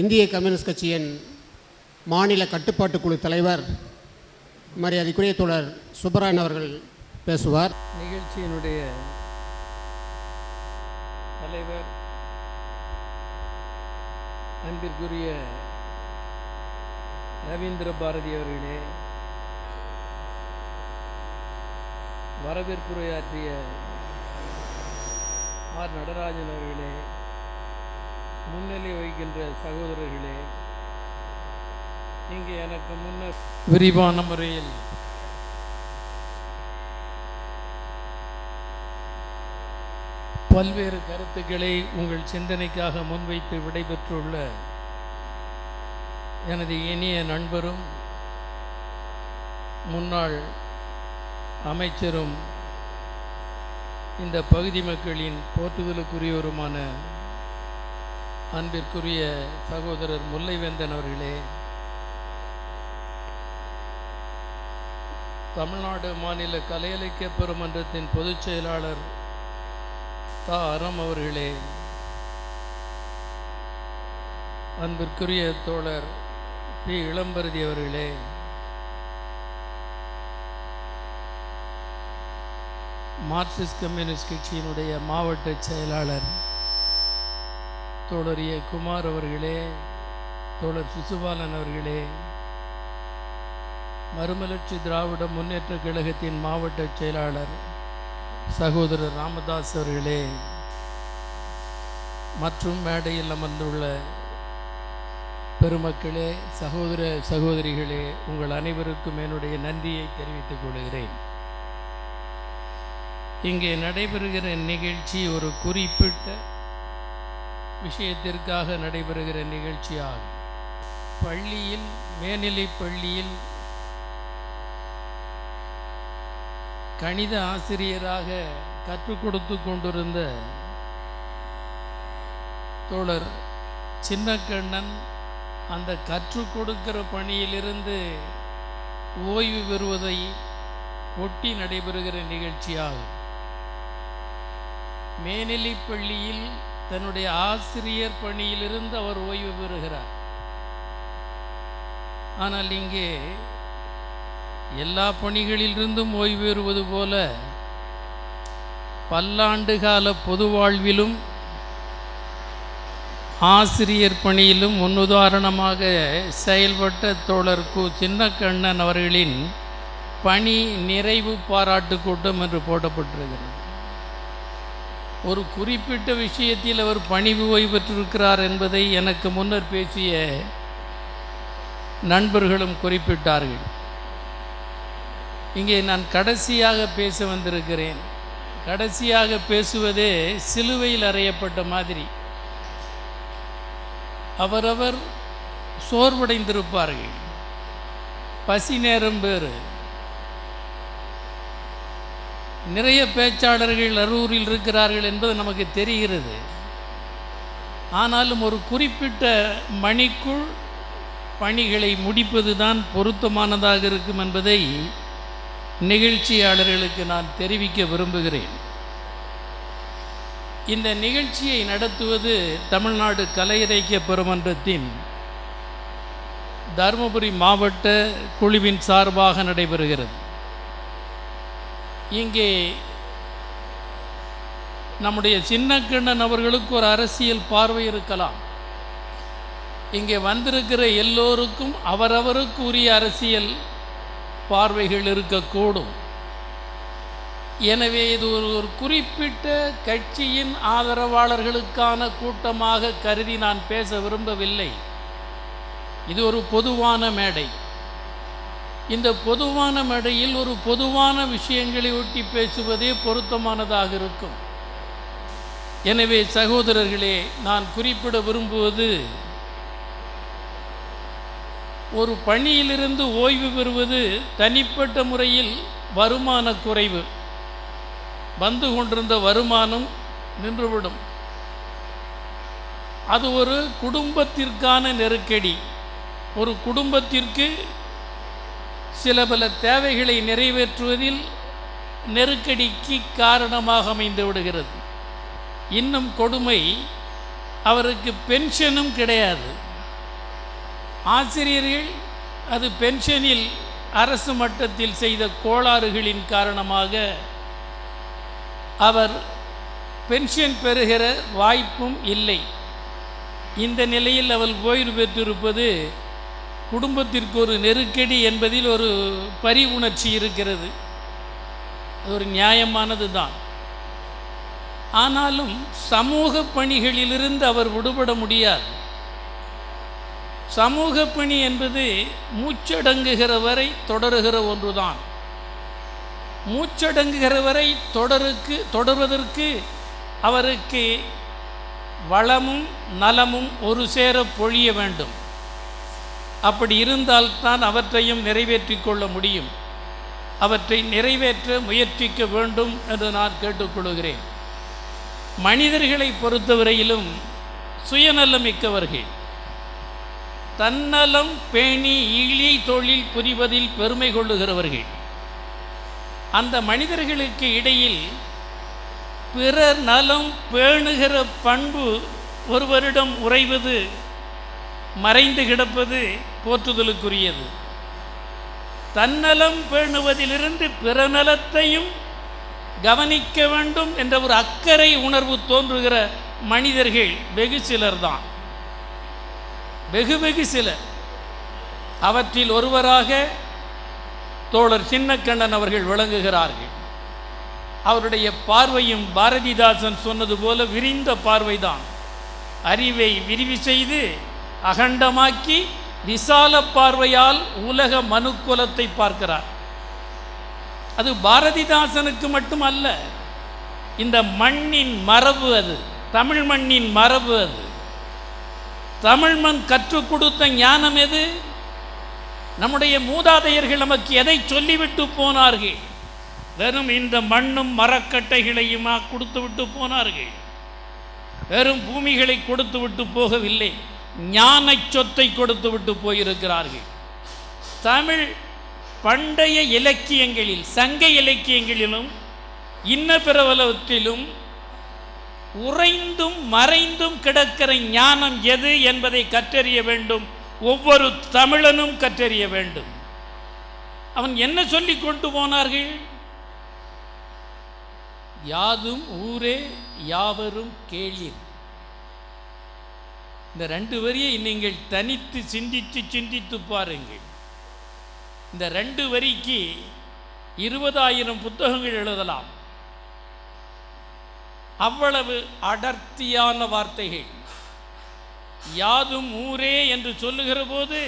இந்திய கம்யூனிஸ்ட் கட்சியின் மாநில கட்டுப்பாட்டு குழு தலைவர் மரியாதைக்குரிய தோழர் சுப்பராயன் அவர்கள் பேசுவார். நிகழ்ச்சியினுடைய தலைவர் அன்பிற்குரிய ரவீந்திர பாரதி அவர்களே வரவேற்புரையாற்றிய ஆர் நடராஜன் அவர்களே முன்னிலை வகிக்கின்ற சகோதரர்களே இங்கே எனக்கு முன்னர் விரிவான முறையில் பல்வேறு கருத்துக்களை உங்கள் சிந்தனைக்காக முன்வைத்து விடைபெற்றுள்ள எனது இனிய நண்பரும் முன்னாள் அமைச்சரும் இந்த பகுதி மக்களின் போற்றுதலுக்குரியவருமான அன்பிற்குரிய சகோதரர் முல்லைவேந்தன் அவர்களே தமிழ்நாடு மாநில கலை இலக்கிய பெருமன்றத்தின் பொதுச் செயலாளர் த. அறம் அவர்களே அன்பிற்குரிய தோழர் பி. இளம்பருதி அவர்களே மார்க்சிஸ்ட் கம்யூனிஸ்ட் கட்சியினுடைய மாவட்ட செயலாளர் தோழர் ஏ குமார் அவர்களே தோழர் சிசுபாலன் அவர்களே மறுமலர்ச்சி திராவிட முன்னேற்ற கழகத்தின் மாவட்ட செயலாளர் சகோதரர் ராமதாஸ் அவர்களே மற்றும் மேடையில் அமர்ந்துள்ள பெருமக்களே சகோதர சகோதரிகளே உங்கள் அனைவருக்கும் என்னுடைய நன்றியை தெரிவித்துக் கொள்கிறேன். இங்கே நடைபெறுகிற நிகழ்ச்சி ஒரு குறிப்பிட்ட விஷயத்திற்காக நடைபெறுகிற நிகழ்ச்சியாகும். பள்ளியில் மேல்நிலை பள்ளியில் கணித ஆசிரியராக கற்றுக் கொடுத்து கொண்டிருந்த தோழர் சின்னக்கண்ணன் அந்த கற்றுக் கொடுக்கிற பணியிலிருந்து ஓய்வு பெறுவதை ஒட்டி நடைபெறுகிற நிகழ்ச்சியாகும். மேல்நிலைப் பள்ளியில் தன்னுடைய ஆசிரியர் பணியிலிருந்து அவர் ஓய்வு பெறுகிறார். ஆனால் இங்கே எல்லா பணிகளிலிருந்தும் ஓய்வு பெறுவது போல பல்லாண்டு கால பொது வாழ்விலும் ஆசிரியர் பணியிலும் முன்னுதாரணமாக செயல்பட்ட தோழர் கு. சின்னக்கண்ணன் அவர்களின் பணி நிறைவு பாராட்டு கூட்டம் என்று போடப்பட்டிருக்கிறது. ஒரு குறிப்பிட்ட விஷயத்தில் அவர் பணிவு ஓய்வு பெற்றிருக்கிறார் என்பதை எனக்கு முன்னர் பேசிய நண்பர்களும் குறிப்பிட்டார்கள். இங்கே நான் கடைசியாக பேச வந்திருக்கிறேன். கடைசியாக பேசுவதே சிலுவையில் அறையப்பட்ட மாதிரி. அவரவர் சோர்வடைந்திருப்பார்கள். பசி நேரம் பேர் நிறைய பேச்சாளர்கள் அரூரில் இருக்கிறார்கள் என்பது நமக்கு தெரிகிறது. ஆனாலும் ஒரு குறிப்பிட்ட மணிக்குள் பணிகளை முடிப்பது தான் பொருத்தமானதாக இருக்கும் என்பதை நிகழ்ச்சியாளர்களுக்கு நான் தெரிவிக்க விரும்புகிறேன். இந்த நிகழ்ச்சியை நடத்துவது தமிழ்நாடு கலையிறைக்கிய பெருமன்றத்தின் தருமபுரி மாவட்ட குழுவின் சார்பாக நடைபெறுகிறது. இங்கே நம்முடைய சின்னக்கண்ணன் அவர்களுக்கு ஒரு அரசியல் பார்வை இருக்கலாம். இங்கே வந்திருக்கிற எல்லோருக்கும் அவரவருக்கு உரிய அரசியல் பார்வைகள் இருக்கக்கூடும். எனவே இது ஒரு ஒரு குறிப்பிட்ட கட்சியின் ஆதரவாளர்களுக்கான கூட்டமாக கருதி நான் பேச விரும்பவில்லை. இது ஒரு பொதுவான மேடை. இந்த பொதுவான மேடையில் ஒரு பொதுவான விஷயங்களை ஒட்டி பேசுவதே பொருத்தமானதாக இருக்கும். எனவே சகோதரர்களே நான் குறிப்பிட விரும்புவது ஒரு பணியிலிருந்து ஓய்வு பெறுவது தனிப்பட்ட முறையில் வருமான குறைவு. வந்து கொண்டிருந்த வருமானம் நின்றுவிடும். அது ஒரு குடும்பத்திற்கான நெருக்கடி. ஒரு குடும்பத்திற்கு சில பல தேவைகளை நிறைவேற்றுவதில் நெருக்கடிக்கு காரணமாக அமைந்து விடுகிறது. இன்னும் கொடுமை அவருக்கு பென்ஷனும் கிடையாது. ஆசிரியர்கள் அது பென்ஷனில் அரசு மட்டத்தில் செய்த கோளாறுகளின் காரணமாக அவர் பென்ஷன் பெறுகிற வாய்ப்பும் இல்லை. இந்த நிலையில் அவள் ஓய்வு பெற்றிருப்பது குடும்பத்திற்கு ஒரு நெருக்கடி என்பதில் ஒரு பரி உணர்ச்சி இருக்கிறது. அது ஒரு நியாயமானது தான். ஆனாலும் சமூக பணிகளிலிருந்து அவர் விடுபட முடியாது. சமூக பணி என்பது மூச்சடங்குகிற வரை தொடருகிற ஒன்றுதான் மூச்சடங்குகிற வரை தொடருக்கு தொடர்வதற்கு அவருக்கு வளமும் நலமும் ஒரு சேர பொழிய வேண்டும். அப்படி இருந்தால்தான் அவற்றையும் நிறைவேற்றி கொள்ள முடியும். அவற்றை நிறைவேற்ற முயற்சிக்க வேண்டும் என்று நான் கேட்டுக்கொள்கிறேன். மனிதர்களை பொறுத்தவரையிலும் சுயநலமிக்கவர்கள். தன்னலம் பேணி இழி தொழில் புரிவதில் பெருமை கொள்ளுகிறவர்கள். அந்த மனிதர்களுக்கு இடையில் பிறர் நலம் பேணுகிற பண்பு ஒருவரிடம் உறைவது மறைந்து கிடப்பது போற்றுதலுக்குரியது. தன்னலம் பேணுவதிலிருந்து பிறநலத்தையும் கவனிக்க வேண்டும் என்ற ஒரு அக்கறை உணர்வு தோன்றுகிற மனிதர்கள் வெகு சிலர் தான் வெகு வெகு சிலர். அவற்றில் ஒருவராக தோழர் சின்னக்கண்ணன் அவர்கள் விளங்குகிறார்கள். அவருடைய பார்வையும் பாரதிதாசன் சொன்னது போல விரிந்த பார்வைதான். அறிவை விரிவு செய்து அகண்டமாக்கி விசால பார்வையால் உலக மனுக்குலத்தை பார்க்கிறார். அது பாரதிதாசனுக்கு மட்டுமல்ல இந்த மண்ணின் மரபு அது. தமிழ் மண்ணின் மரபு அது. தமிழ் மண் கற்றுக் கொடுத்த ஞானம் எது? நம்முடைய மூதாதையர்கள் நமக்கு எதை சொல்லிவிட்டு போனார்கள்? வெறும் இந்த மண்ணும் மரக்கட்டைகளையுமா கொடுத்து விட்டு போனார்கள்? வெறும் பூமிகளை கொடுத்து விட்டு போகவில்லை. ஞான சொத்தை கொடுத்து விட்டு போயிருக்கிறார்கள். தமிழ் பண்டைய இலக்கியங்களில் சங்க இலக்கியங்களிலும் இன்ன பிரபலத்திலும் உறைந்தும் மறைந்தும் கிடக்கிற ஞானம் எது என்பதை கற்றறிய வேண்டும். ஒவ்வொரு தமிழனும் கற்றறிய வேண்டும். அவன் என்ன சொல்லி கொண்டு போனார்கள்? யாதும் ஊரே யாவரும் கேளீர். இந்த ரெண்டு வரியை நீங்கள் தனித்து சிந்தித்து சிந்தித்து பாருங்கள். இந்த ரெண்டு வரிக்கு இருபதாயிரம் புத்தகங்கள் எழுதலாம். அவ்வளவு அடர்த்தியான வார்த்தைகள். யாதும் ஊரே என்று சொல்லுகிற போது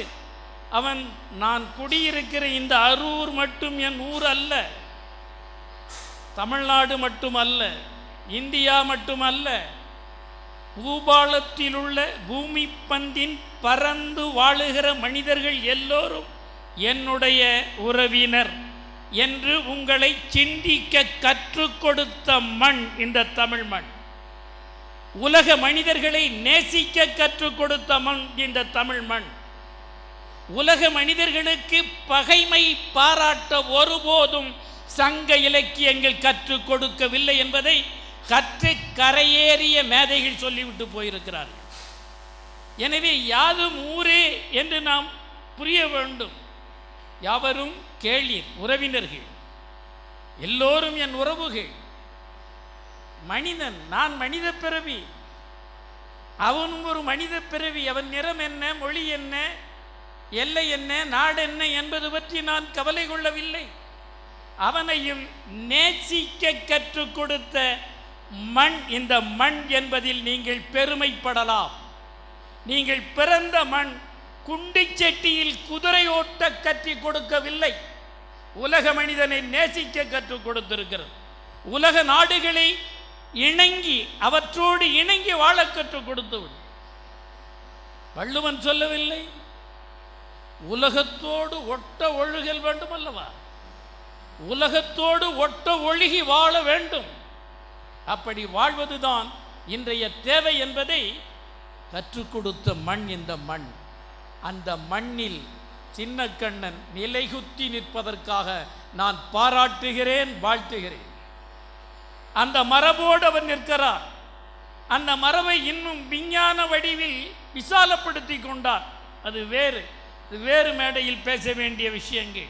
அவன் நான் குடியிருக்கிற இந்த அரூர் மட்டும் என் ஊர் அல்ல. தமிழ்நாடு மட்டுமல்ல இந்தியா மட்டுமல்ல பூபாலத்திலுள்ள பூமி பந்தின் பறந்து வாழுகிற மனிதர்கள் எல்லோரும் என்னுடைய உறவினர் என்று உங்களை சிந்திக்க கற்றுக் கொடுத்த மண் இந்த தமிழ் மண். உலக மனிதர்களை நேசிக்க கற்றுக் கொடுத்த மண் இந்த தமிழ் மண். உலக மனிதர்களுக்கு பகைமை பாராட்ட ஒருபோதும் சங்க இலக்கியங்கள் கற்றுக் கொடுக்கவில்லை என்பதை கற்று கரையேறிய மேதைகள் சொல்லிவிட்டு போயிருக்கிறார்கள் எனவே யாதும் ஊரே என்று நாம் புரிய வேண்டும். யாவரும் கேளீர் உறவினர்கள். எல்லோரும் என் உறவுகள். மனிதன் நான் மனித பிறவி. அவனும் ஒரு மனித பிறவி. அவன் நிறம் என்ன மொழி என்ன எல்லை என்ன நாடு என்ன என்பது பற்றி நான் கவலை கொள்ளவில்லை. அவனையும் நேசிக்க கற்றுக் கொடுத்த மண் இந்த மண் என்பதில் நீங்கள் பெருமைப்படலாம். நீங்கள் பிறந்த மண் குண்டிச்செட்டியில் குதிரை ஓட்ட கற்றுக் கொடுக்கவில்லை. உலக மனிதனை நேசிக்க கற்றுக் கொடுத்திருக்கிறது. உலக நாடுகளை இணங்கி அவற்றோடு இணங்கி வாழ கற்றுக் கொடுத்து விடும். வள்ளுவன் சொல்லவில்லை உலகத்தோடு ஒட்ட ஒழுகல் வேண்டும் அல்லவா உலகத்தோடு ஒட்ட ஒழுகி வாழ வேண்டும். அப்படி வாழ்வதுதான் இன்றைய தேவை என்பதை கற்றுக் கொடுத்த மண் இந்த மண். அந்த மண்ணில் சின்னக்கண்ணன் நிலைகுத்தி நிற்பதற்காக நான் பாராட்டுகிறேன் வாழ்த்துகிறேன். அந்த மரபோடு அவர் நிற்கிறார். அந்த மரபை இன்னும் விஞ்ஞான வடிவில் விசாலப்படுத்தி கொண்டார். அது வேறு அது வேறு மேடையில் பேச வேண்டிய விஷயங்கள்.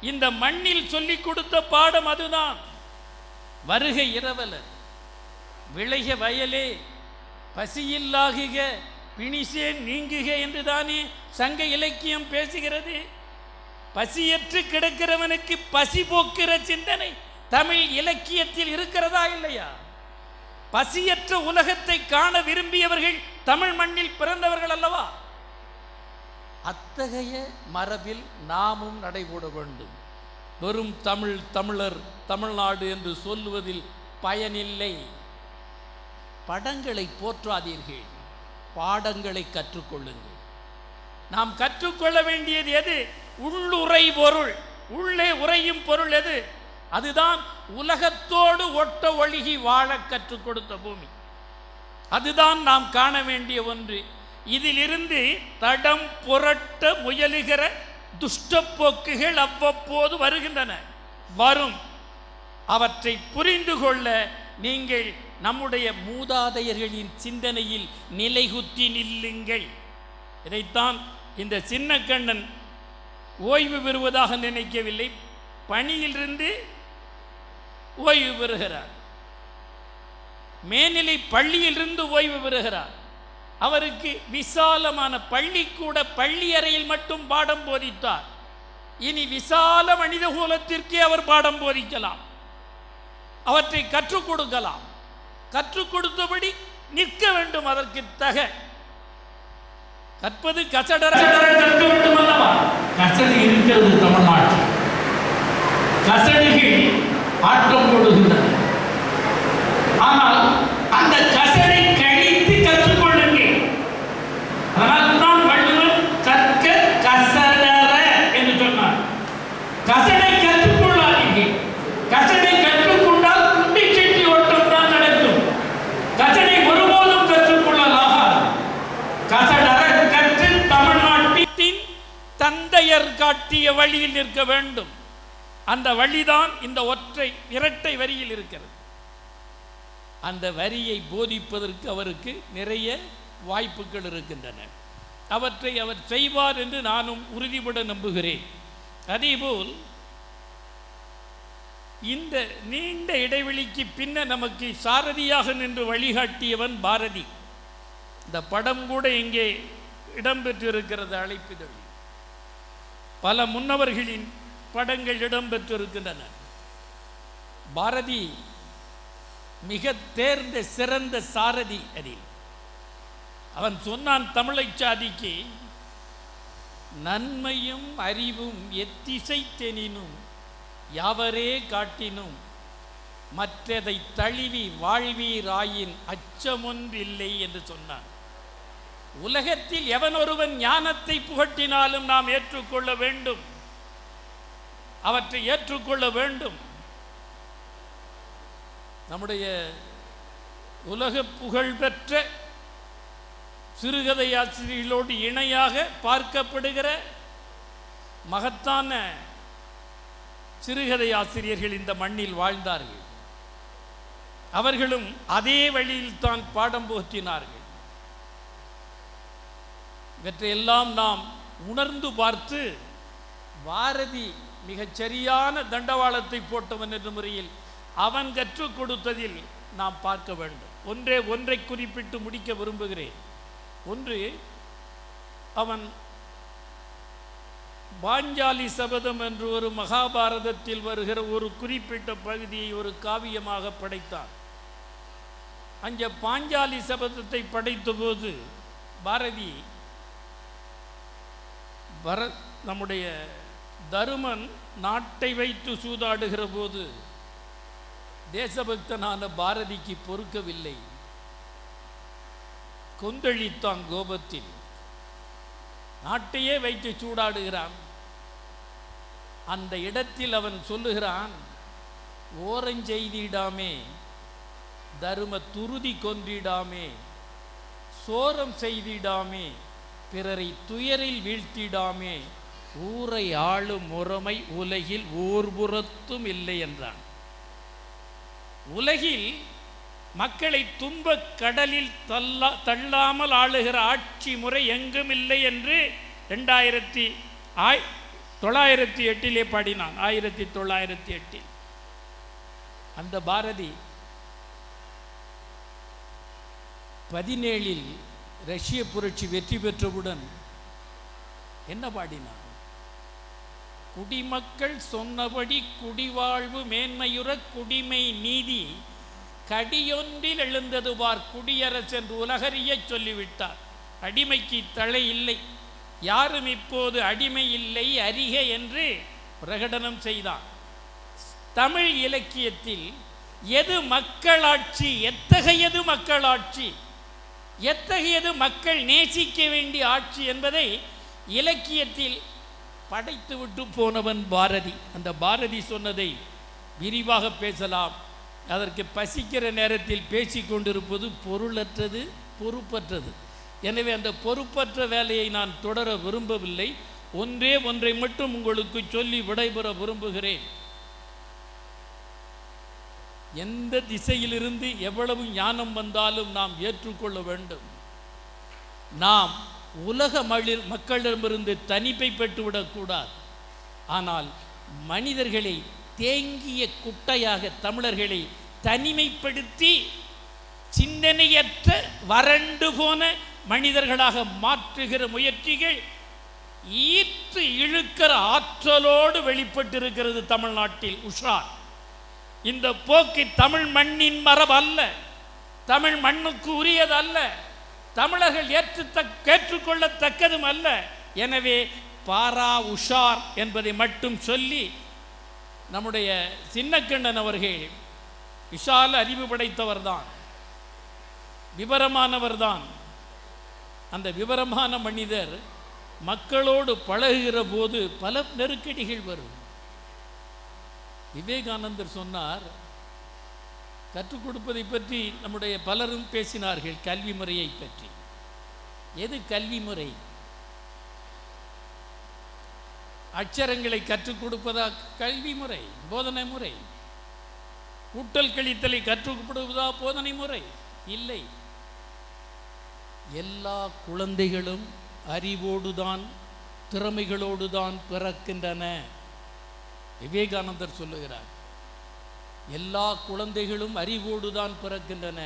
இந்த மண்ணில் சொல்லிக் கொடுத்த பாடம் அதுதான். வருக இரவலர். விளைக வயலே பசியில்லாகுக பிணிசே நீங்குக என்று தானே சங்க இலக்கியம் பேசுகிறது. பசியற்று கிடக்கிறவனுக்கு பசி போக்கிற சிந்தனை தமிழ் இலக்கியத்தில் இருக்கிறதா இல்லையா? பசியற்ற உலகத்தை காண விரும்பியவர்கள் தமிழ் மண்ணில் பிறந்தவர்கள் அல்லவா? அத்தகைய மரபில் நாமும் நடைபோட வேண்டும். வெறும் தமிழ் தமிழர் தமிழ்நாடு என்று சொல்லுவதில் பயனில்லை. படங்களை போற்றாதீர்கள். பாடங்களை கற்றுக்கொள்ளுங்கள். நாம் கற்றுக்கொள்ள வேண்டியது எது? உள்ளுரை பொருள். உள்ளே உறையும் பொருள் எது? அதுதான் உலகத்தோடு ஒட்ட ஒழுகி வாழ கற்றுக் கொடுத்த பூமி. அதுதான் நாம் காண வேண்டிய ஒன்று. இதிலிருந்து தடம் புரட்ட முயலுகிற துஷ்டப்போக்குகள் அவ்வப்போது வருகின்றன. வரும். அவற்றை புரிந்து கொள்ள நீங்கள் நம்முடைய மூதாதையர்களின் சிந்தனையில் நிலைகுத்தி நில்லுங்கள். இதைத்தான் இந்த சின்ன கண்ணன் ஓய்வு பெறுவதாக நினைக்கவில்லை. பணியிலிருந்து ஓய்வு பெறுகிறார். மேல்நிலை பள்ளியிலிருந்து ஓய்வு பெறுகிறார். அவருக்கு விசாலமான பள்ளிக்கூட பள்ளி அறையில் மட்டும் பாடம் போதித்தார். இனி விசால மனித குலத்திற்கே அவர் பாடம் போதிக்கலாம். அவற்றை கற்றுக் கொடுக்கலாம். கற்றுக் கொடுத்தபடி நிற்க வேண்டும் அதற்கு தக. கற்பது கசடர. கசடு இருக்கிறது தமிழ்நாட்டில். கசடுகள் ஆற்றம் போடுகின்றன ஆனால் அந்த கசடை கழித்து கற்றுக்கொள்ளுங்கள் அதனால் தான் வள்ளுவர் கற்க கசடர என்று சொன்னார் கசடை கற்றுக்கொள்ளாதீர்கள் கசடை கற்றுக்கொண்டால் குண்டி செட்டி ஓட்டம் தான் நடக்கும் கசடை ஒருபோதும் கற்றுக்கொள்ளலாகாது கசடர கற்று தமிழ்நாட்டில் வீட்டின் தந்தையர் காட்டிய வழியில் நிற்க வேண்டும். அந்த வழிதான் இந்த ஒற்றை இரட்டை வரியில் இருக்கிறது. அந்த வரியை போதிப்பதற்கு அவருக்கு நிறைய வாய்ப்புகள் இருக்கின்றன. அவற்றை அவர் செய்வார் என்று நானும் உறுதிபட நம்புகிறேன். அதேபோல் இந்த நீண்ட இடைவெளிக்கு பின்ன நமக்கு சாரதியாக நின்று வழிகாட்டியவன் பாரதி. இந்த படம் கூட இங்கே இடம்பெற்றிருக்கிறது அழைப்புதல் பல முன்னவர்களின் படங்கள் இடம்பெற்றிருக்கின்றன. பாரதி மிக தேர்ந்த சிறந்த சாரதி அதில். அவன் சொன்னான் தமிழை சாதிக்கு நன்மையும் அறிவும் எத்திசை தெனினும் யாவரே காட்டினும் மற்றதை தழுவி வாழ்வீராயின் அச்சமொன்றில்லை என்று சொன்னான். உலகத்தில் எவன் ஒருவன் ஞானத்தை புகட்டினாலும் நாம் ஏற்றுக்கொள்ள வேண்டும். அவற்றை ஏற்றுக்கொள்ள வேண்டும். நம்முடைய உலக புகழ்பெற்ற சிறுகதை ஆசிரியர்களோடு இணையாக பார்க்கப்படுகிற மகத்தான சிறுகதை ஆசிரியர்கள் இந்த மண்ணில் வாழ்ந்தார்கள். அவர்களும் அதே வழியில் தான் பாடம் புகற்றினார்கள் இவற்றையெல்லாம் நாம் உணர்ந்து பார்த்து பாரதி மிகச் சரியான தண்டவாளத்தை போட்டவன் என்ற முறையில் அவன் கற்றுக் கொடுத்ததில் நாம் பார்க்க வேண்டும். ஒன்றே ஒன்றை குறிப்பிட்டு முடிக்க விரும்புகிறேன். ஒன்று அவன் பாஞ்சாலி சபதம் என்று ஒரு மகாபாரதத்தில் வருகிற ஒரு குறிப்பிட்ட பகுதியை ஒரு காவியமாக படைத்தான். அங்கே பாஞ்சாலி சபதத்தை படைத்தபோது பாரதி வர நம்முடைய தருமன் நாட்டை வைத்து சூதாடுகிற போது தேசபக்தனான பாரதிக்கு பொறுக்கவில்லை. கொந்தளித்தான் கோபத்தில். நாட்டையே வைத்து சூடாடுகிறான். அந்த இடத்தில் அவன் சொல்லுகிறான் ஓரஞ்செய்திடாமே தரும துருதி கொன்றிடாமே சோரம் செய்திடாமே பிறரை துயரில் வீழ்த்திடாமே ஊரை ஆளும் முறைமை உலகில் ஊர்புறத்தும் இல்லை என்றான். உலகில் மக்களை துன்பக் கடலில் தள்ளா தள்ளாமல் ஆளுகிற ஆட்சி முறை எங்கும் இல்லை என்று ரெண்டாயிரத்தி ஆய் தொள்ளாயிரத்தி எட்டிலே பாடினான். ஆயிரத்தி தொள்ளாயிரத்தி எட்டில். அந்த பாரதி பதினேழில் ரஷ்ய புரட்சி வெற்றி பெற்றவுடன் என்ன பாடினார்? குடிமக்கள் சொன்னபடி குடிவாழ்வு மேன்மையுற குடிமை நீதி கடியொன்றில் எழுந்தது பார் குடியரசு என்று சொல்லிவிட்டார். அடிமைக்கு தலை இல்லை. யாரும் இப்போது அடிமை இல்லை அறிக என்று பிரகடனம் செய்தான் தமிழ் இலக்கியத்தில் எது மக்களாட்சி எத்தகையது மக்களாட்சி? எத்தகையது மக்கள் நேசிக்க வேண்டிய ஆட்சி என்பதை இலக்கியத்தில் படைத்து விட்டு போனவன் பாரதி. அந்த பாரதி சொன்னதை விரிவாக பேசலாம். அதற்கு பசிக்கிற நேரத்தில் பேசி கொண்டிருப்பது பொருளற்றது பொறுப்பற்றது. எனவே அந்த பொறுப்பற்ற வேலையை நான் தொடர விரும்பவில்லை. ஒன்றே ஒன்றை மட்டும் உங்களுக்கு சொல்லி விடைபெற விரும்புகிறேன். எந்த திசையிலிருந்து எவ்வளவு ஞானம் வந்தாலும் நாம் ஏற்றுக்கொள்ள வேண்டும். நாம் உலக மளிர் மக்களிடமிருந்து தனிப்பை பெற்றுவிடக்கூடாது ஆனால் மனிதர்களை தேங்கிய குட்டையாக தமிழர்களை தனிமைப்படுத்தி சிந்தனையற்ற வறண்டு போன மனிதர்களாக மாற்றுகிற முயற்சிகள் ஈர்த்து இழுக்கிற ஆற்றலோடு வெளிப்பட்டிருக்கிறது தமிழ்நாட்டில் உஷார். இந்த போக்கு தமிழ் மண்ணின் மரபு அல்ல. தமிழ் மண்ணுக்கு உரியது அல்ல. தமிழர்கள் ஏற்று ஏற்றுக்கொள்ளத்தக்கதும் அல்ல. எனவே பாரா உஷார் என்பதை மட்டும் சொல்லி நம்முடைய சின்னக்கண்ணன் அவர்கள் விஷால அறிவு படைத்தவர்தான். விவரமானவர்தான். அந்த விவரமான மனிதர் மக்களோடு பழகுகிற போது பல நெருக்கடிகள் வரும். விவேகானந்தர் சொன்னார் கற்றுக் கொடுப்பதை பற்றி நம்முடைய பலரும் பேசினார்கள் கல்வி முறையை பற்றி. எது கல்வி முறை? அச்சரங்களை கற்றுக் கொடுப்பதா கல்வி முறை போதனை முறை? கூட்டல் கழித்தலை கற்றுக் கொடுப்பதா போதனை முறை? இல்லை. எல்லா குழந்தைகளும் அறிவோடுதான் திறமைகளோடுதான் பிறக்கின்றன. விவேகானந்தர் சொல்லுகிறார் எல்லா குழந்தைகளும் அறிவோடுதான் பிறக்கின்றன.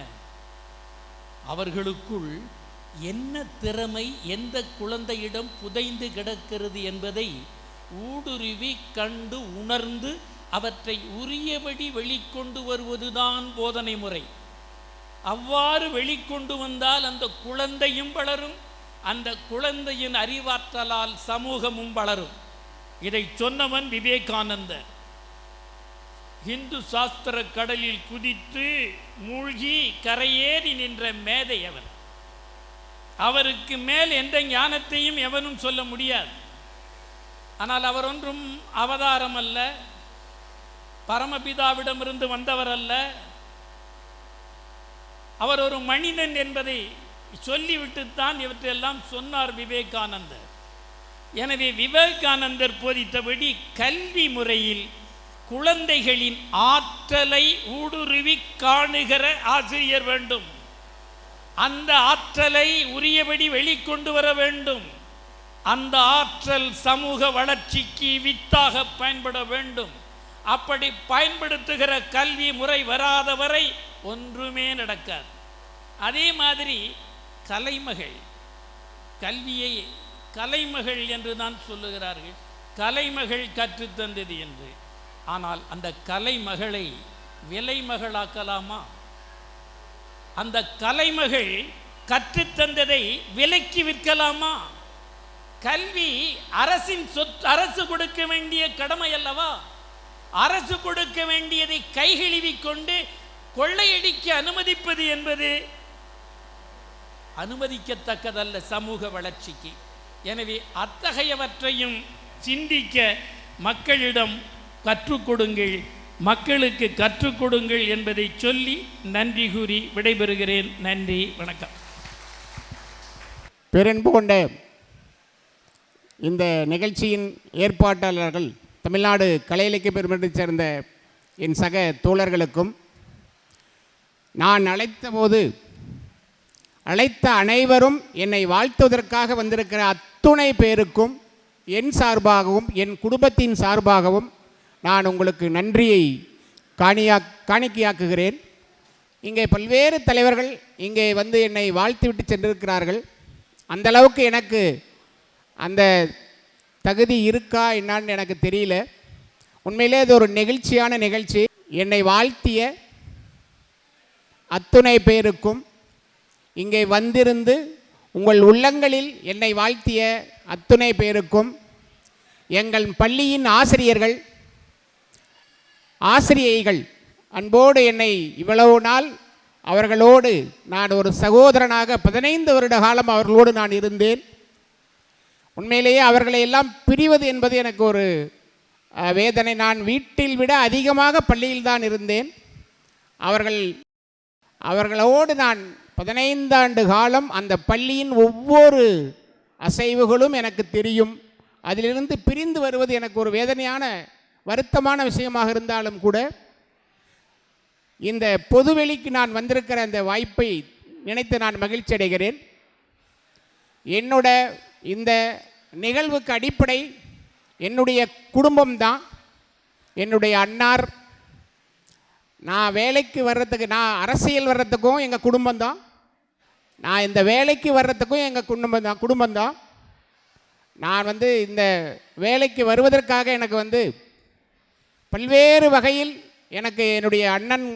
அவர்களுக்குள் என்ன திறமை எந்த குழந்தையிடம் புதைந்து கிடக்கிறது என்பதை ஊடுருவி கண்டு உணர்ந்து அவற்றை உரியபடி வெளிக்கொண்டு வருவதுதான் போதனை முறை. அவ்வாறு வெளிக்கொண்டு வந்தால் அந்த குழந்தையும் வளரும் அந்த குழந்தையின் அறிவாற்றலால் சமூகமும் வளரும். இதை சொன்னவன் விவேகானந்தர் இந்து சாஸ்திர கடலில் குதித்து மூழ்கி கரையேறி நின்ற மேதை அவர் அவருக்கு மேல் எந்த ஞானத்தையும் எவனும் சொல்ல முடியாது. ஆனால் அவர் ஒன்றும் அவதாரம் அல்ல. பரமபிதாவிடமிருந்து வந்தவர் அல்ல. அவர் ஒரு மனிதன் என்பதை சொல்லிவிட்டுத்தான் இவற்றையெல்லாம் சொன்னார் விவேகானந்தர். எனவே விவேகானந்தர் போதித்தபடி கல்வி முறையில் குழந்தைகளின் ஆற்றலை ஊடுருவி காணுகிற ஆசிரியர் வேண்டும். அந்த ஆற்றலை உரியபடி வெளிக்கொண்டு வர வேண்டும். அந்த ஆற்றல் சமூக வளர்ச்சிக்கு வித்தாக பயன்பட வேண்டும். அப்படி பயன்படுத்துகிற கல்வி முறை வராத வரை ஒன்றுமே நடக்காது. அதே மாதிரி கலைமகள் கல்வியை கலைமகள் என்று தான் சொல்லுகிறார்கள். கலைமகள் கற்றுத்தந்தது என்று. ஆனால் அந்த கலைமகளை விலைமகளாக்கலாமா? அந்த கலைமகள் கற்றுத்தந்ததை விலைக்கு விற்கலாமா? கல்வி அரசின் சொத்து அரசு கொடுக்க வேண்டிய கடமை அல்லவா? அரசு கொடுக்க வேண்டியதை கைகழுவிக் கொண்டு கொள்ளையடிக்க அனுமதிப்பது என்பது அனுமதிக்கத்தக்கதல்ல சமூக வளர்ச்சிக்கு. எனவே அத்தகையவற்றையும் சிந்திக்க மக்களிடம் கற்றுக் கொடுங்கள் மக்களுக்கு கற்றுக் கொடுங்கள் என்பதை சொல்லி நன்றி கூறி விடைபெறுகிறேன். நன்றி வணக்கம். பெருன்பு கொண்ட இந்த நிகழ்ச்சியின் ஏற்பாட்டாளர்கள் தமிழ்நாடு கலை இலக்கிய பெருமத்தைச் சேர்ந்த என் சக தோழர்களுக்கும் நான் அழைத்தபோது அழைத்த அனைவரும் என்னை வாழ்த்துவதற்காக வந்திருக்கிற அத்துணை பேருக்கும் என் சார்பாகவும் என் குடும்பத்தின் சார்பாகவும் நான் உங்களுக்கு நன்றியை காணியா காணிக்கையாக்குகிறேன். இங்கே பல்வேறு தலைவர்கள் இங்கே வந்து என்னை வாழ்த்துவிட்டு சென்றிருக்கிறார்கள். அந்த அளவுக்கு எனக்கு அந்த தகுதி இருக்கா என்னான்னு எனக்கு தெரியல. உண்மையிலே இது ஒரு நெகிழ்ச்சியான நிகழ்ச்சி. என்னை வாழ்த்திய அத்துணை பேருக்கும் இங்கே வந்திருந்து உங்கள் உள்ளங்களில் என்னை வாழ்த்திய அத்துணை பேருக்கும் எங்கள் பள்ளியின் ஆசிரியர்கள் ஆசிரியைகள் அன்போடு என்னை இவ்வளவு நாள் அவர்களோடு நான் ஒரு சகோதரனாக பதினைந்து வருட காலம் அவர்களோடு நான் இருந்தேன். உண்மையிலேயே அவர்களை எல்லாம் பிரிவது என்பது எனக்கு ஒரு வேதனை. நான் வீட்டில் விட அதிகமாக பள்ளியில் தான் இருந்தேன். அவர்கள் அவர்களோடு நான் பதினைந்தாண்டு காலம் அந்த பள்ளியின் ஒவ்வொரு அசைவுகளும் எனக்கு தெரியும். அதிலிருந்து பிரிந்து வருவது எனக்கு ஒரு வேதனையான வருத்தமான விஷயமாக இருந்தாலும் கூட இந்த பொதுவெளிக்கு நான் வந்திருக்கிற அந்த வாய்ப்பை நினைத்து நான் மகிழ்ச்சி அடைகிறேன். என்னோட இந்த நிகழ்வுக்கு அடிப்படை என்னுடைய குடும்பம்தான். என்னுடைய அன்னார் நான் வேலைக்கு வர்றதுக்கு நான் அரசியல் வர்றதுக்கும் எங்கள் குடும்பம் தான். நான் இந்த வேலைக்கு வர்றதுக்கும் எங்கள் குடும்பம் தான் குடும்பம்தான் நான் வந்து இந்த வேலைக்கு வருவதற்காக எனக்கு வந்து பல்வேறு வகையில் எனக்கு என்னுடைய அண்ணன்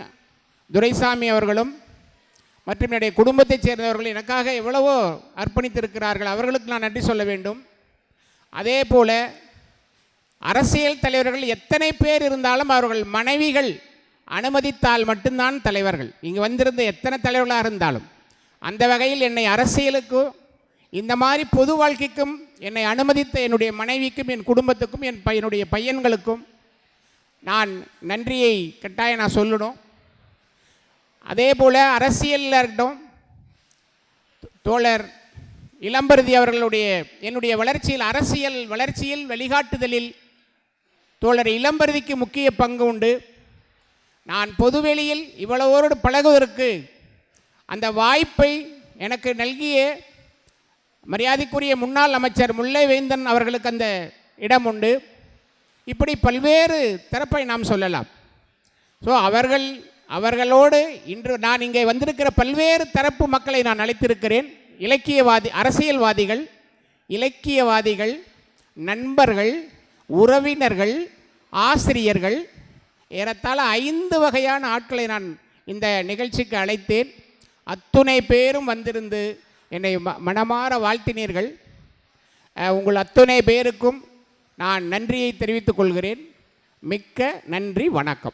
துரைசாமி அவர்களும் மற்றும் என்னுடைய குடும்பத்தைச் சேர்ந்தவர்கள் எனக்காக எவ்வளவோ அர்ப்பணித்திருக்கிறார்கள். அவர்களுக்கு நான் நன்றி சொல்ல வேண்டும். அதே போல் அரசியல் தலைவர்கள் எத்தனை பேர் இருந்தாலும் அவர்கள் மனைவிகள் அனுமதித்தால் மட்டும்தான் தலைவர்கள். இங்கே வந்திருந்த எத்தனை தலைவர்களாக இருந்தாலும். அந்த வகையில் என்னை அரசியலுக்கும் இந்த மாதிரி பொது வாழ்க்கைக்கும் என்னை அனுமதித்த என்னுடைய மனைவிக்கும் என் குடும்பத்துக்கும் என் பையனுடைய என்னுடைய பையன்களுக்கும் நான் நன்றியை கட்டாயம் நான் சொல்லணும். அதே போல் அரசியலில் இருக்கட்டும் தோழர் இளம்பருதி அவர்களுடைய என்னுடைய வளர்ச்சியில் அரசியல் வளர்ச்சியில் வழிகாட்டுதலில் தோழர் இளம்பருதிக்கு முக்கிய பங்கு உண்டு. நான் பொதுவெளியில் இவ்வளவோடு பழகுவதற்கு அந்த வாய்ப்பை எனக்கு நல்கிய மரியாதைக்குரிய முன்னாள் அமைச்சர் முல்லை வேந்தன் அவர்களுக்கு அந்த இடம் உண்டு. இப்படி பல்வேறு தரப்பை நாம் சொல்லலாம். ஸோ அவர்கள் அவர்களோடு இன்று நான் இங்கே வந்திருக்கிற பல்வேறு தரப்பு மக்களை நான் அழைத்திருக்கிறேன். இலக்கியவாதி அரசியல்வாதிகள் இலக்கியவாதிகள் நண்பர்கள் உறவினர்கள் ஆசிரியர்கள் ஏறத்தாழ ஐந்து வகையான ஆட்களை நான் இந்த நிகழ்ச்சிக்கு அழைத்தேன். அத்துணை பேரும் வந்திருந்து என்னை ம- மனமாற வாழ்த்தினீர்கள். உங்கள் அத்துணை பேருக்கும் நான் நன்றியை தெரிவித்துக் கொள்கிறேன். மிக்க நன்றி வணக்கம்.